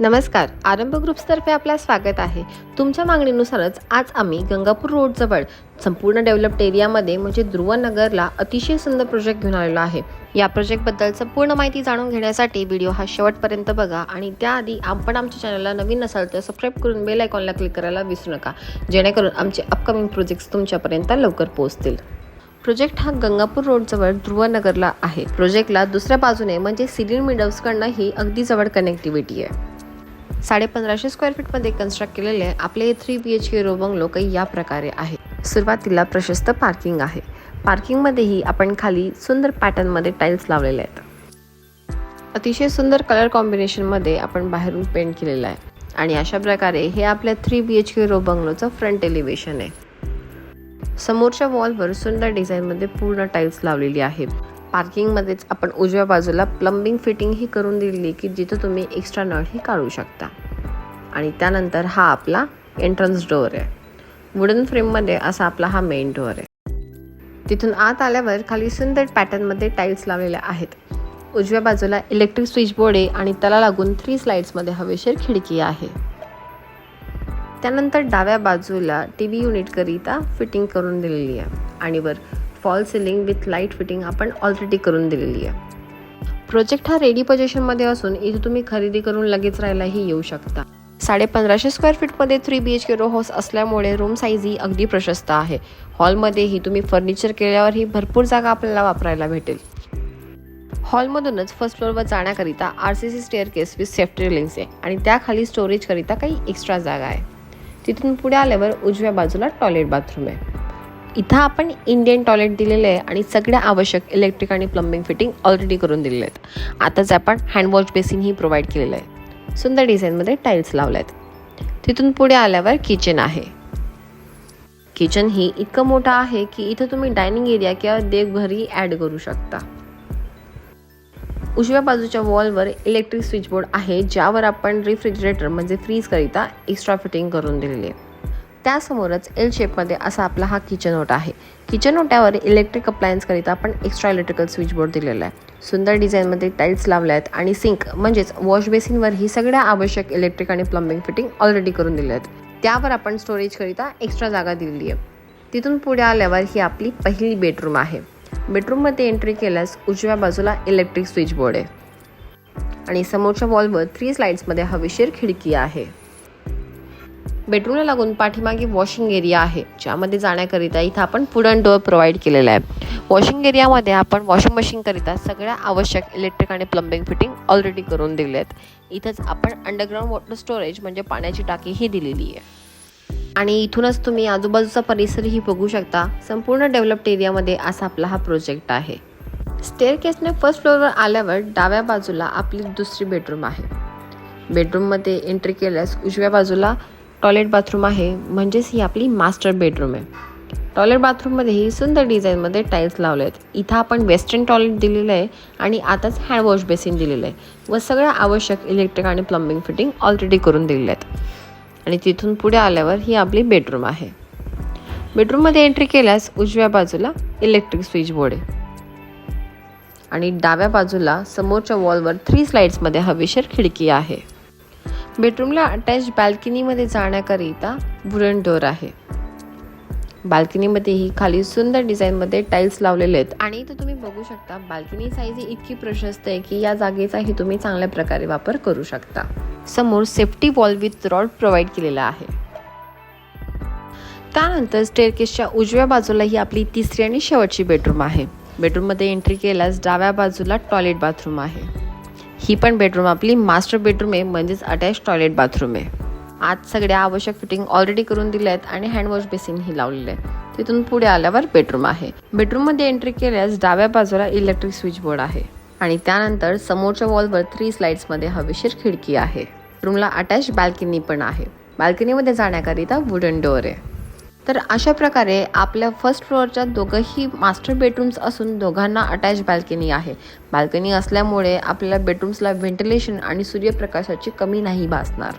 नमस्कार. आरंभ ग्रुप्सतर्फे आपल्या स्वागत आहे. तुमच्या मागणीनुसारच आज आम्ही गंगापूर रोडजवळ संपूर्ण डेव्हलप्ड एरियामध्ये म्हणजे ध्रुवनगरला अतिशय सुंदर प्रोजेक्ट घेऊन आलेलो आहे. या प्रोजेक्टबद्दल पूर्ण माहिती जाणून घेण्यासाठी व्हिडिओ हा शेवटपर्यंत बघा आणि त्याआधी आपण आमच्या चॅनलला नवीन नसाल तर सबस्क्राईब करून बेल आयकॉनला क्लिक करायला विसरू नका जेणेकरून आमचे अपकमिंग प्रोजेक्ट्स तुमच्यापर्यंत लवकर पोहोचतील. प्रोजेक्ट हा गंगापूर रोडजवळ ध्रुवनगरला आहे. प्रोजेक्टला दुसऱ्या बाजूने म्हणजे सिलिन मिडल्सकडनं ही अगदी जवळ कनेक्टिव्हिटी आहे. साडे पंधराशे स्क्वेअर फीटमध्ये कन्स्ट्रक्ट केलेले आपले three B H K row bungalow काही या प्रकारे आहे. सुरुवातीला प्रशस्त पार्किंग आहे. पार्किंगमध्येही आपण खाली सुंदर पॅटर्नमध्ये टाईल्स लावलेले आहेत. अतिशय सुंदर कलर कॉम्बिनेशनमध्ये आपण बाहेरून पेंट केलेलं आहे. आणि अशा प्रकारे हे आपल्या three B H K row बंगलोचं front elevation आहे. समोरच्या वॉलवर सुंदर डिझाईनमध्ये पूर्ण टाईल्स लावलेली आहे पार्किंगमध्येच आपण उजव्या बाजूला प्लंबिंग फिटिंग ही करून दिलेली की जिथं तुम्ही एक्स्ट्रा नळही काढू शकता. आणि त्यानंतर हा आपला एंट्रन्स डोअर आहे. वुडन फ्रेममध्ये असा आपला हा मेन डोअर आहे. तिथून आत आल्यावर खाली सुंदर पॅटर्नमध्ये टाईल्स लावलेल्या आहेत. उजव्या बाजूला इलेक्ट्रिक स्विच बोर्ड आहे आणि त्याला लागून थ्री स्लाइड्समध्ये हवेशीर खिडकी आहे. त्यानंतर डाव्या बाजूला टी व्ही युनिटकरिता फिटिंग करून दिलेली आहे. आणि वर fall ceiling with light fitting आपण ऑलरेडी करून दिलेली आहे. प्रोजेक्ट हा रेडी पोझिशनमध्ये असून इथे तुम्ही खरेदी करून लगेच राहायलाही येऊ शकता. साडे पंधराशे square फीटमध्ये three B H K row house असल्यामुळे रूम साईज ही अगदी प्रशस्त आहे. हॉलमध्येही तुम्ही फर्निचर केल्यावरही भरपूर जागा आपल्याला वापरायला भेटेल. हॉलमधूनच फर्स्ट फ्लोअरवर जाण्याकरिता R C C stair case with safety railings आहे आणि त्याखाली स्टोरेजकरिता काही एक्स्ट्रा जागा आहे. तिथून पुढे आल्यावर उजव्या बाजूला टॉयलेट बाथरूम आहे. इथं आपण इंडियन टॉयलेट दिलेले आहे आणि सगळ्या आवश्यक इलेक्ट्रिक आणि प्लंबिंग फिटिंग ऑलरेडी करून दिलेले आहेत. आताच आपण हँडवॉश बेसिनही प्रोव्हाइड केलेलं आहे. सुंदर डिझाईनमध्ये टाईल्स लावल्या आहेत तिथून पुढे आल्यावर किचन आहे. किचन ही इतकं मोठं आहे की इथं तुम्ही डायनिंग एरिया किंवा देवघरही ॲड करू शकता. उजव्या बाजूच्या वॉलवर इलेक्ट्रिक स्विचबोर्ड आहे ज्यावर आपण रिफ्रिजरेटर म्हणजे फ्रीजकरिता एक्स्ट्रा फिटिंग करून दिलेली आहे. त्यासमोरच एल शेपमध्ये असा आपला हा किचन ओटा आहे. किचन ओट्यावर इलेक्ट्रिक अप्लायन्सकरिता आपण एक्स्ट्रा इलेक्ट्रिकल स्विच बोर्ड दिलेला आहे. सुंदर डिझाईनमध्ये टाईल्स लावल्या आहेत आणि सिंक म्हणजेच वॉश बेसिनवर ही सगळ्या आवश्यक इलेक्ट्रिक आणि प्लंबिंग फिटिंग ऑलरेडी करून दिल्या आहेत. त्यावर आपण स्टोरेजकरिता एक्स्ट्रा जागा दिलेली आहे. तिथून पुढे आल्यावर ही आपली पहिली बेडरूम आहे. बेडरूममध्ये एंट्री केल्यास उजव्या बाजूला इलेक्ट्रिक स्विच बोर्ड आहे. आणि समोरच्या वॉलवर थ्री स्लाइड्समध्ये हवेशीर खिडकी आहे. बेडरूमला लागून पाठीमागे वॉशिंग एरिया आहे ज्यामध्ये जाण्याकरिता इथं आपण पुडन डोअर प्रोव्हाइड केलेला आहे. वॉशिंग एरियामध्ये आपण वॉशिंग मशीनकरिता सगळ्या आवश्यक इलेक्ट्रिक आणि प्लंबिंग फिटिंग ऑलरेडी करून दिले आहेत. इथंच आपण अंडरग्राऊंड वॉटर स्टोरेज म्हणजे पाण्याची टाकीही दिलेली आहे. आणि इथूनच तुम्ही आजूबाजूचा परिसरही बघू शकता. संपूर्ण डेव्हलप्ड एरियामध्ये असा आपला हा प्रोजेक्ट आहे. स्टेअरकेसने फर्स्ट फ्लोअरवर आल्यावर डाव्या बाजूला आपली दुसरी बेडरूम आहे. बेडरूममध्ये एंट्री केल्यास उजव्या बाजूला टॉयलेट बाथरूम आहे म्हणजेच ही आपली मास्टर बेडरूम आहे. टॉयलेट बाथरूममध्येही सुंदर डिझाईनमध्ये टाईल्स लावले आहेत. इथं आपण वेस्टर्न टॉयलेट दिलेलं आहे आणि आताच हँडवॉश बेसिन दिलेलं आहे. व सगळ्या आवश्यक इलेक्ट्रिक आणि प्लंबिंग फिटिंग ऑलरेडी करून दिलेले आहेत. आणि तिथून पुढे आल्यावर ही आपली बेडरूम आहे. बेडरूममध्ये एंट्री केल्यास उजव्या बाजूला इलेक्ट्रिक स्विच बोर्ड आहे. आणि डाव्या बाजूला समोरच्या वॉलवर थ्री स्लाइड्समध्ये हवेशीर खिडकी आहे. बेडरूमला अटॅच बाल्कनीमध्ये जाण्याकरिता वुडन डोअर आहे. बाल्कनीमध्येही खाली सुंदर डिझाईनमध्ये टाईल्स लावलेले आहेत. आणि इथं तुम्ही बघू शकता बाल्कनी साईज इतकी प्रशस्त आहे की या जागेचाही तुम्ही चांगल्या प्रकारे वापर करू शकता. समोर safety wall with rod provide केलेला आहे. त्यानंतर स्टेअरकेसच्या उजव्या बाजूला ही आपली तिसरी आणि शेवटची बेडरूम आहे. बेडरूममध्ये एंट्री केल्यास डाव्या बाजूला टॉयलेट बाथरूम आहे. ही पण बेडरूम आपली मास्टर बेडरूम आहे म्हणजेच अटॅच टॉयलेट बाथरूम आहे. आज सगळ्या आवश्यक फिटिंग ऑलरेडी करून दिल्या आहेत आणि हँडवॉश बेसिनही लावलेलं आहे. तिथून पुढे आल्यावर बेडरूम आहे. बेडरूममध्ये एंट्री केल्यास डाव्या बाजूला इलेक्ट्रिक स्विच बोर्ड आहे. आणि त्यानंतर समोरच्या वॉलवर थ्री स्लाइड्समध्ये हवेशीर खिडकी आहे. रूमला अटॅच बाल्कनी पण आहे. बाल्कनीमध्ये जाण्याकरिता वुडन डोअर आहे. तर अशा प्रकारे आपल्या फर्स्ट फ्लोअरच्या दोघंही मास्टर बेडरूम्स असून दोघांना अटॅच बाल्कनी आहे. बाल्कनी असल्यामुळे आपल्या बेडरूम्सला व्हेंटिलेशन आणि सूर्यप्रकाशाची कमी नाही भासणार.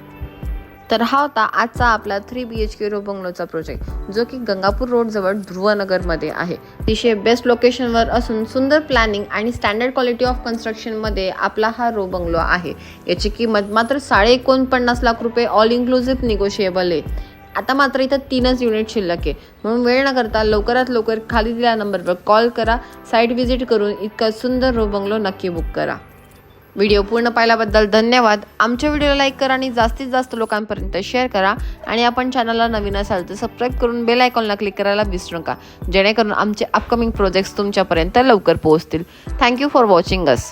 तर हा होता आजचा आपला three B H K row बंगलोचा project जो की गंगापूर रोडजवळ ध्रुवनगरमध्ये आहे. अतिशय बेस्ट लोकेशनवर असून सुंदर प्लॅनिंग आणि स्टँडर्ड क्वालिटी ऑफ कन्स्ट्रक्शनमध्ये आपला हा रो बंगलो आहे. याची किंमत मात्र साडे एकोणपन्नास लाख रुपये ऑल इन्क्लुझिव्ह निगोशिएबल आहे. आता मात्र इथं तीनच युनिट शिल्लक आहे. म्हणून वेळ न करता लवकरात लवकर खाली दिलेल्या नंबरवर कॉल करा. साईट व्हिजिट करून इतका सुंदर रो बंगलो नक्की बुक करा. व्हिडिओ पूर्ण पाहिल्याबद्दल धन्यवाद. आमच्या व्हिडिओला लाईक करा आणि जास्तीत जास्त लोकांपर्यंत शेअर करा. आणि आपण चॅनलला नवीन असाल तर सबस्क्राईब करून बेल आयकॉनला क्लिक करायला विसरू नका. जेणेकरून आमचे अपकमिंग प्रोजेक्ट्स तुमच्यापर्यंत लवकर पोहोचतील. Thank you for watching us